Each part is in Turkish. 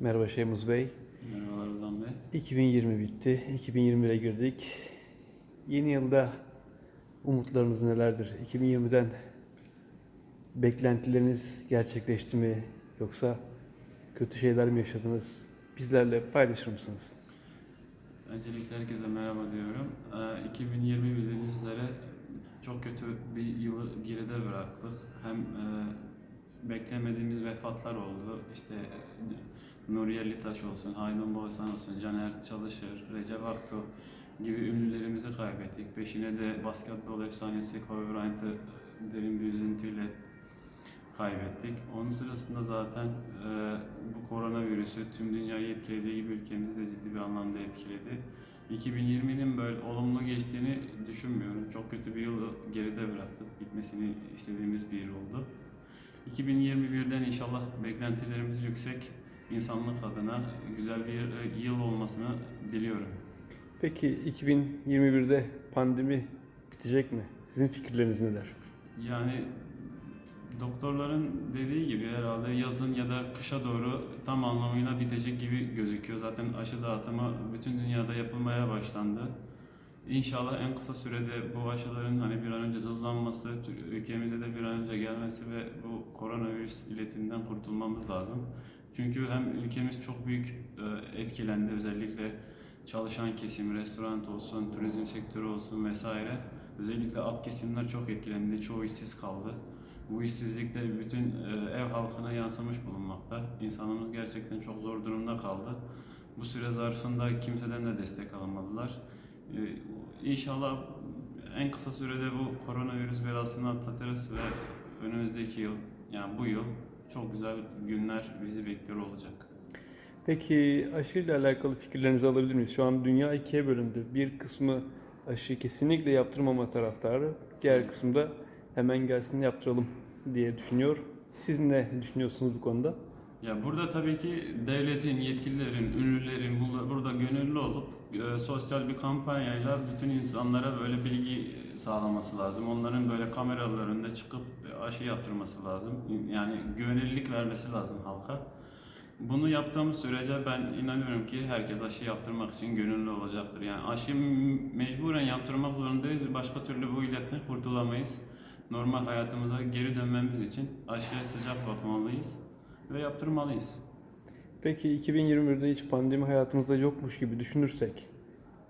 Merhaba Şeymuz Bey. Merhabalar Ozan Bey. 2020 bitti. 2021'e girdik. Yeni yılda umutlarınız nelerdir? 2020'den beklentileriniz gerçekleşti mi? Yoksa kötü şeyler mi yaşadınız? Bizlerle paylaşır mısınız? Öncelikle herkese merhaba diyorum. Ee, 2020 bildiğiniz üzere çok kötü bir yılı geride bıraktık. Hem e, beklemediğimiz vefatlar oldu. İşte Nuriye Litaş olsun, Haydun Boğazan olsun, Caner Çalışır, Recep Aktu gibi ünlülerimizi kaybettik. Peşine de basketbol efsanesi Kobe Bryant'ı derin bir üzüntüyle kaybettik. Onun sırasında zaten e, bu koronavirüsü tüm dünyayı etkilediği gibi ülkemizi de ciddi bir anlamda etkiledi. 2020'nin böyle olumlu geçtiğini düşünmüyorum. Çok kötü bir yılı geride bıraktık. Bitmesini istediğimiz bir yıl oldu. 2021'den inşallah beklentilerimiz yüksek. İnsanlık adına güzel bir yıl olmasını diliyorum. Peki 2021'de pandemi bitecek mi? Sizin fikirleriniz neler? Yani doktorların dediği gibi herhalde yazın ya da kışa doğru tam anlamıyla bitecek gibi gözüküyor. Zaten aşı dağıtımı bütün dünyada yapılmaya başlandı. İnşallah en kısa sürede bu aşıların hani bir an önce hızlanması, ülkemize de bir an önce gelmesi ve bu koronavirüs iletinden kurtulmamız lazım. Çünkü hem ülkemiz çok büyük e, etkilendi özellikle çalışan kesim, restoran olsun, turizm sektörü olsun vesaire. Özellikle alt kesimler çok etkilendi, çoğu işsiz kaldı. Bu işsizlik de bütün e, ev halkına yansımış bulunmakta. İnsanımız gerçekten çok zor durumda kaldı. Bu süre zarfında kimseden de destek alamadılar. E, İnşallah en kısa sürede bu koronavirüs belasını atlatırız ve önümüzdeki yıl, yani bu yıl çok güzel günler bizi bekliyor olacak. Peki aşıyla alakalı fikirlerinizi alabilir miyiz? Şu an dünya ikiye bölündü. Bir kısmı aşı kesinlikle yaptırmama taraftarı. Diğer kısmı da hemen gelsin yaptıralım diye düşünüyor. Siz ne düşünüyorsunuz bu konuda? Ya burada tabii ki devletin, yetkililerin, ünlülerin burada, gönüllü olup e, sosyal bir kampanyayla bütün insanlara böyle bilgi sağlaması lazım. Onların böyle kameralar önünde çıkıp aşı yaptırması lazım. Yani güvenilirlik vermesi lazım halka. Bunu yaptığımız sürece ben inanıyorum ki herkes aşı yaptırmak için gönüllü olacaktır. Yani aşı mecburen yaptırmak zorundayız. Başka türlü bu illetten kurtulamayız. Normal hayatımıza geri dönmemiz için aşıya sıcak bakmalıyız ve yaptırmalıyız. Peki 2021'de hiç pandemi hayatımızda yokmuş gibi düşünürsek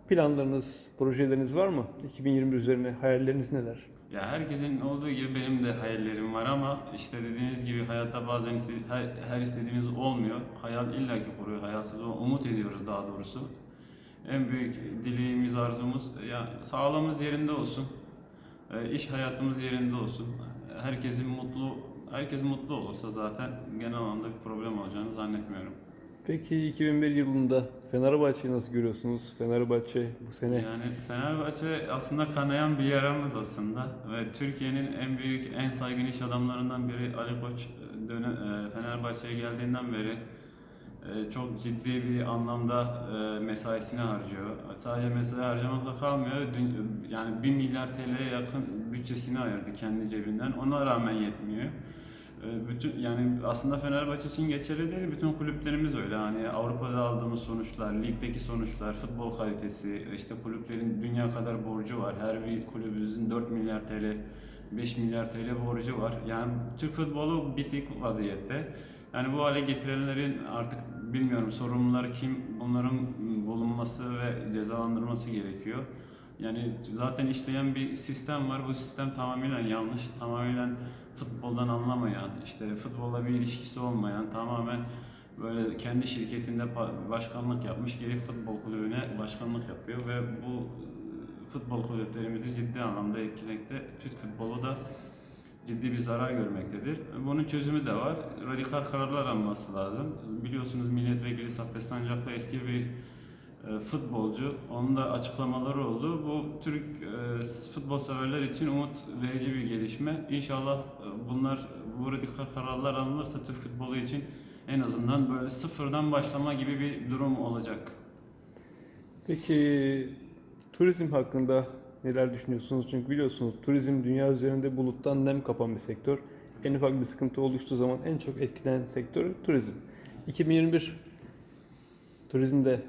planlarınız, projeleriniz var mı? 2021 üzerine hayalleriniz neler? Ya herkesin olduğu gibi benim de hayallerim var ama işte dediğiniz gibi hayatta bazen iste- her, her istediğimiz olmuyor. Hayal illaki kuruyor, hayalsiz o- umut ediyoruz daha doğrusu. En büyük dileğimiz, arzumuz ya sağlığımız yerinde olsun. e, iş hayatımız yerinde olsun. Herkesin mutlu, herkes mutlu olursa zaten genel anlamda bir problem olacağını zannetmiyorum. Peki 2001 yılında Fenerbahçe'yi nasıl görüyorsunuz? Fenerbahçe bu sene Yani Fenerbahçe aslında kanayan bir yaramız aslında ve Türkiye'nin en büyük, en saygın iş adamlarından biri Ali Koç döne, e, Fenerbahçe'ye geldiğinden beri e, çok ciddi bir anlamda e, mesaisini harcıyor. Sadece mesai harcamakla kalmıyor. Yani 1 milyar TL'ye yakın bütçesini ayırdı kendi cebinden. Ona rağmen yetmiyor. E, Bütün yani aslında Fenerbahçe için geçerli değil, bütün kulüplerimiz öyle. Hani Avrupa'da aldığımız sonuçlar, ligdeki sonuçlar, futbol kalitesi, işte kulüplerin dünya kadar borcu var. Her bir kulübümüzün 4 milyar TL, 5 milyar TL borcu var. Yani Türk futbolu bitik vaziyette. Yani bu hale getirenlerin artık bilmiyorum sorumluları kim, bunların bulunması ve cezalandırılması gerekiyor. Yani zaten işleyen bir sistem var. Bu sistem tamamen yanlış, tamamen futboldan anlamayan, işte futbolla bir ilişkisi olmayan, tamamen böyle kendi şirketinde başkanlık yapmış, gelip futbol kulübüne başkanlık yapıyor ve bu e, futbol kulüplerimizi ciddi anlamda etkilemekte. Türk futbolu da ciddi bir zarar görmektedir. Bunun çözümü de var. Radikal kararlar alınması lazım. Biliyorsunuz milletvekili Saffet Sancaklı eski bir futbolcu. Onun da açıklamaları oldu. Bu Türk e, futbol severler için umut verici bir gelişme. İnşallah e, bunlar bu radikal kararlar alınırsa Türk futbolu için en azından böyle sıfırdan başlama gibi bir durum olacak. Peki turizm hakkında neler düşünüyorsunuz? Çünkü biliyorsunuz turizm dünya üzerinde buluttan nem kapan bir sektör. En ufak bir sıkıntı oluştuğu zaman en çok etkilenen sektör turizm. 2021 turizmde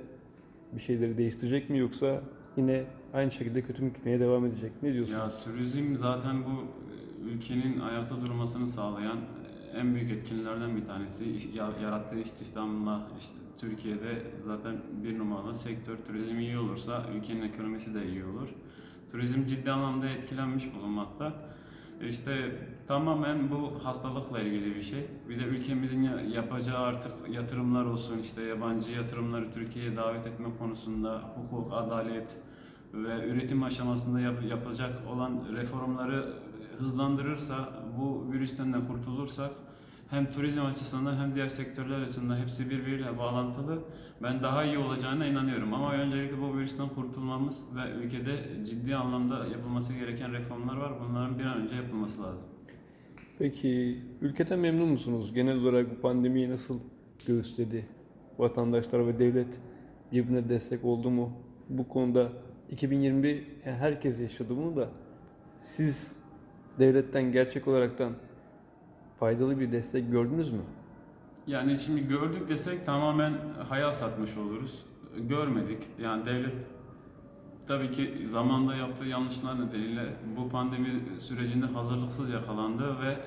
bir şeyleri değiştirecek mi yoksa yine aynı şekilde kötü mü gitmeye devam edecek? Ne Ya diyorsunuz? turizm zaten bu e, ülkenin ayakta durmasını sağlayan e, en büyük etkinlerden bir tanesi. Ya- Yarattığı istihdamla işte Türkiye'de zaten bir numaralı sektör. Turizm iyi olursa ülkenin ekonomisi de iyi olur. Turizm ciddi anlamda etkilenmiş bulunmakta. İşte tamamen bu hastalıkla ilgili bir şey. Bir de ülkemizin ya- yapacağı artık yatırımlar olsun, işte yabancı yatırımları Türkiye'ye davet etme konusunda hukuk, adalet, ve üretim aşamasında yap- yapılacak olan reformları hızlandırırsa, bu virüsten de kurtulursak hem turizm açısından hem diğer sektörler açısından hepsi birbiriyle bağlantılı. Ben daha iyi olacağına inanıyorum ama öncelikle bu virüsten kurtulmamız ve ülkede ciddi anlamda yapılması gereken reformlar var. Bunların bir an önce yapılması lazım. Peki ülkeden memnun musunuz? Genel olarak bu pandemiyi nasıl göğüsledi? Vatandaşlar ve devlet birbirine destek oldu mu? Bu konuda 2021 yani herkes yaşadı bunu da siz devletten gerçek olaraktan faydalı bir destek gördünüz mü? Yani şimdi gördük desek tamamen hayal satmış oluruz. Görmedik. Yani devlet tabii ki zamanda yaptığı yanlışlar nedeniyle bu pandemi sürecinde hazırlıksız yakalandı ve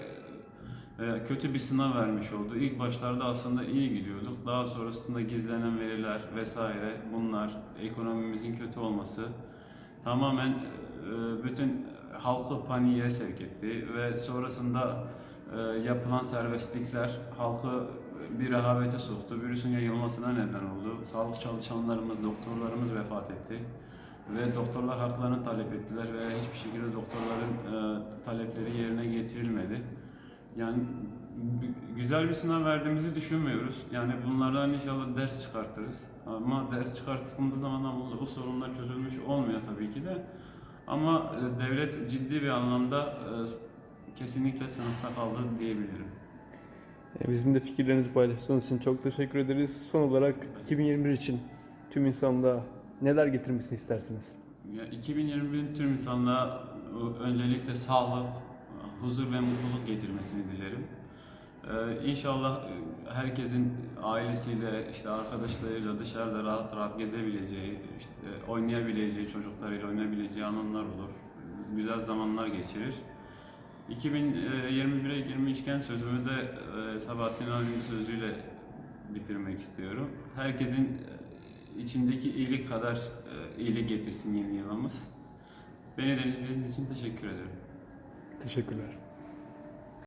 e, kötü bir sınav vermiş oldu. İlk başlarda aslında iyi gidiyorduk. Daha sonrasında gizlenen veriler vesaire bunlar, ekonomimizin kötü olması tamamen e, bütün halkı paniğe sevk etti ve sonrasında e, yapılan serbestlikler halkı bir rehavete soktu. Virüsün yayılmasına neden oldu. Sağlık çalışanlarımız, doktorlarımız vefat etti. Ve doktorlar haklarını talep ettiler ve hiçbir şekilde doktorların e, talepleri yerine getirilmedi. Yani gü- güzel bir sınav verdiğimizi düşünmüyoruz. Yani bunlardan inşallah ders çıkartırız. Ama ders çıkarttığımız zaman bu, bu sorunlar çözülmüş olmuyor tabii ki de. Ama e, devlet ciddi bir anlamda e, kesinlikle sınıfta kaldı diyebilirim. E, Bizim de fikirlerinizi paylaştığınız için çok teşekkür ederiz. Son olarak 2021 için tüm insanlığa neler getirmesini istersiniz? Ya 2021'in tüm insanlığa e, öncelikle sağlık, huzur ve mutluluk getirmesini dilerim. Ee, inşallah e, herkesin ailesiyle, işte arkadaşlarıyla dışarıda rahat rahat gezebileceği, işte oynayabileceği, çocuklarıyla oynayabileceği anlar olur. Güzel zamanlar geçirir. 2021'e girmişken sözümü de e, Sabahattin abinin sözüyle bitirmek istiyorum. Herkesin e, içindeki iyilik kadar e, iyilik getirsin yeni yılımız. Beni dinlediğiniz için teşekkür ederim. Teşekkürler.